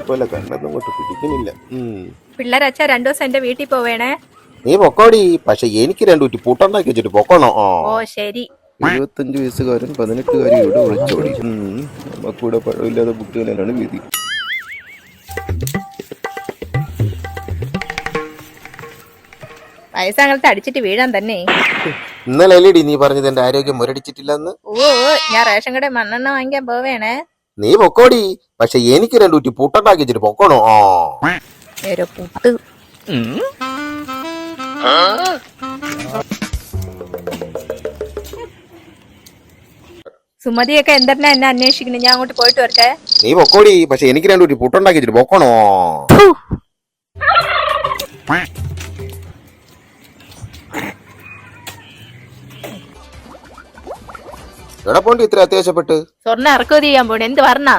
പോലെ കണ്ണൊന്നും കൊണ്ട് പിടിക്കുന്നില്ല. ഉം. പിള്ളേരച്ഛ രണ്ടു ദിവസം എന്റെ വീട്ടിൽ പോവേണേ. നീ പൊക്കോടി പക്ഷെ എനിക്ക് രണ്ടു കുറ്റി പൂട്ടുണ്ടാക്കി വെച്ചിട്ട് പൊക്കോണോ? ഓ ശരി. ഇരുപത്തഞ്ച് വയസ്സുകാരൻ പതിനെട്ടുകാരി ഇവിടെ ഒളിച്ചോടി. ഉം. നമുക്കിവിടെ പഴമില്ലാതെ കുട്ടികളാണ് വിധി വയസ്സാങ്ങളത്തെ അടിച്ചിട്ട് വീഴാൻ തന്നെ. ഇന്നലെ അല്ലേടി നീ പറഞ്ഞത് എന്റെ ആരോഗ്യം മുരടിച്ചിട്ടില്ലെന്ന്? ഓ ഞാൻ റേഷൻ കടയിൽ മണ്ണെണ്ണ വാങ്ങിക്കാൻ പോവേണേ. നീ പൊക്കോടി. പക്ഷെ എനിക്ക് രണ്ടു കുറ്റി പൂട്ടുണ്ടാക്കി വെച്ചിട്ട് പൊക്കോണോ. ആ. പുട്ട്. സുമതിയൊക്കെ എന്തെന്നാ എന്നെ അന്വേഷിക്കുന്നു ഞാൻ അങ്ങോട്ട് പോയിട്ട് വരട്ടെ. നീ പൊക്കോടി. പക്ഷെ എനിക്ക് രണ്ടു കുട്ടി പൂട്ടുണ്ടാക്കി വെച്ചിട്ട് പൊക്കോണോ. എവിടെ പോണ്ടി ഇത്ര അത്യാവശ്യപ്പെട്ട്? സ്വർണ ഇറക്കുമതി ചെയ്യാൻ പോണേ. എന്ത് പറഞ്ഞ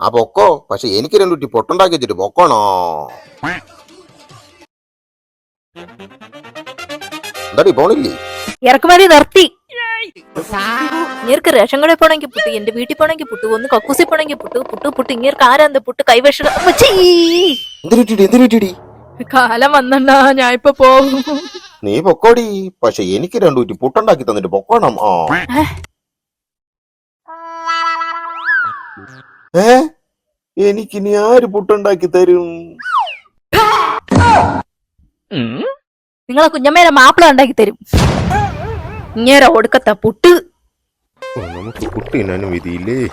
ആ പൊക്കോ. പക്ഷെ എനിക്ക് രണ്ടു കുറ്റി പൊട്ടുണ്ടാക്കി വെച്ചിട്ട് പൊക്കോണോ? എന്താടി പോണില്ലേ? ഇറക്കുമതി നിർത്തി. ഇങ്ങേർക്ക് റേഷൻ കടയിൽ പോണെങ്കിൽ പുട്ട് എന്റെ വീട്ടിൽ പോണെങ്കിൽ പുട്ട് ഒന്ന് കക്കൂസി പോണെങ്കിൽ പുട്ട് പുട്ട് പുട്ട് ഇങ്ങേർക്ക് ആരാന്ത് പുട്ട്? കൈവശം കാലം വന്നണ്ടാ ഞാൻ ഇപ്പൊ പോകും നീ പൊക്കോടി. പക്ഷെ എനിക്ക് രണ്ടു കുറ്റി പുട്ടുണ്ടാക്കി തന്നിട്ട് പൊക്കോണം. ആ. ഏ? എനിക്കിനി ആര് പുട്ടുണ്ടാക്കി തരും? നിങ്ങളെ കുഞ്ഞമ്മേരെ മാപ്പിള ഉണ്ടാക്കി തരും. ഇങ്ങേരെ ഒടുക്കത്തെ പുട്ട്. നമുക്ക് പുട്ടിനും വിധിയില്ലേ?